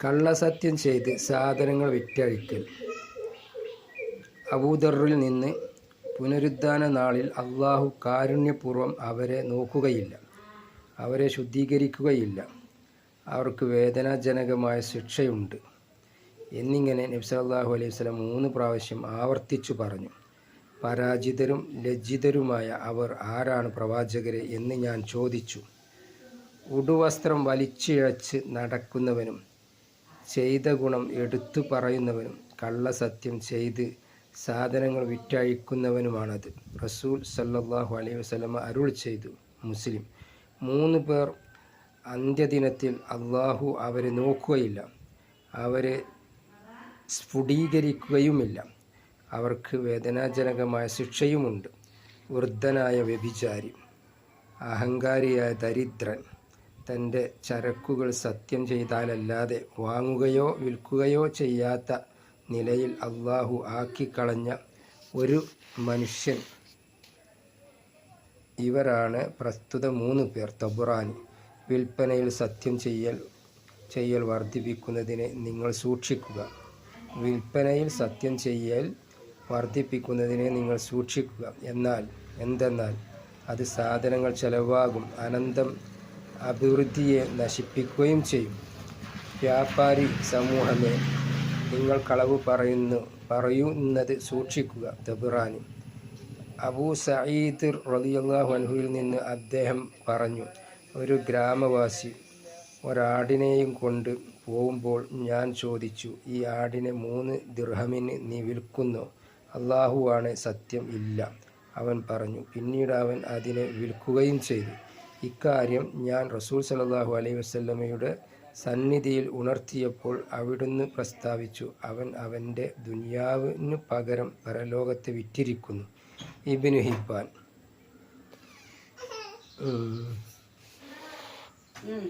കള്ളസത്യം ചെയ്ത് സാധനങ്ങൾ വിറ്റഴിക്കൽ. അബൂദറിൽ നിന്ന് പുനരുദ്ധാന നാളിൽ അള്ളാഹു കാരുണ്യപൂർവം അവരെ നോക്കുകയില്ല. അവരെ ശുദ്ധീകരിക്കുകയില്ല. അവർക്ക് വേദനാജനകമായ ശിക്ഷയുണ്ട്. എന്നിങ്ങനെ നബി സല്ലല്ലാഹു അലൈഹി വസ്ലം മൂന്ന് പ്രാവശ്യം ആവർത്തിച്ചു പറഞ്ഞു പരാജിതരും ലജ്ജിതരുമായ അവർ ആരാണ് പ്രവാചകരെ എന്ന് ഞാൻ ചോദിച്ചു. ഉടുവസ്ത്രം വലിച്ചിഴച്ച് നടക്കുന്നവനും ചെയ്ത ഗുണം എടുത്തു പറയുന്നവനും കള്ളസത്യം ചെയ്ത് സാധനങ്ങൾ വിറ്റഴിക്കുന്നവനുമാണത്. റസൂൽ സല്ലാഹു അലൈഹി വസ്ലമ അരുൾ ചെയ്തു. മുസ്ലിം മൂന്ന് പേർ അന്ത്യദിനത്തിൽ അള്ളാഹു അവരെ നോക്കുകയില്ല. അവരെ സ്ഫുടീകരിക്കുകയുമില്ല. അവർക്ക് വേദനാജനകമായ ശിക്ഷയുമുണ്ട്. വൃദ്ധനായ വ്യഭിചാരി അഹങ്കാരിയായ ദരിദ്രൻ തന്റെ ചരക്കുകൾ സത്യം ചെയ്താലല്ലാതെ വാങ്ങുകയോ വിൽക്കുകയോ ചെയ്യാത്ത നിലയിൽ അള്ളാഹു ആക്കിക്കളഞ്ഞ ഒരു മനുഷ്യൻ ഇവരാണ് പ്രസ്തുത മൂന്ന് പേർ. തബുറാനി. വിൽപ്പനയിൽ സത്യം ചെയ്യൽ ചെയ്യൽ വർദ്ധിപ്പിക്കുന്നതിനെ നിങ്ങൾ സൂക്ഷിക്കുക. വിൽപ്പനയിൽ സത്യം ചെയ്യൽ വർദ്ധിപ്പിക്കുന്നതിനെ നിങ്ങൾ സൂക്ഷിക്കുക. എന്നാൽ എന്തെന്നാൽ അത് സാധനങ്ങൾ ചെലവാകും. അനന്തം അഭിവൃദ്ധിയെ നശിപ്പിക്കുകയും ചെയ്യും. വ്യാപാരി സമൂഹമേ നിങ്ങൾ കളവ് പറയുന്നു പറയുന്നത് സൂക്ഷിക്കുക തബുറാനി അബൂ സയീദ് റളിയല്ലാഹു അൻഹുവിൽ നിന്ന് അദ്ദേഹം പറഞ്ഞു ഒരു ഗ്രാമവാസി ഒരാടിനെയും കൊണ്ട് പോകുമ്പോൾ ഞാൻ ചോദിച്ചു ഈ ആടിനെ മൂന്ന് ദിർഹമിന് നീ വിൽക്കുന്നു? അള്ളാഹുവാണ് സത്യം ഇല്ല. അവൻ പറഞ്ഞു പിന്നീട് അവൻ അതിനെ വിൽക്കുകയും ചെയ്തു. ഇക്കാര്യം ഞാൻ റസൂൽ സല്ലല്ലാഹു അലൈഹി വസല്ലമയുടെ സന്നിധിയിൽ ഉണർത്തിയപ്പോൾ അവിടുന്ന് പ്രസ്താവിച്ചു അവൻ അവന്റെ ദുനിയാവിന് പകരം പരലോകത്തെ വിറ്റിരിക്കുന്നു ഇബിനു. ഉം. ഉം.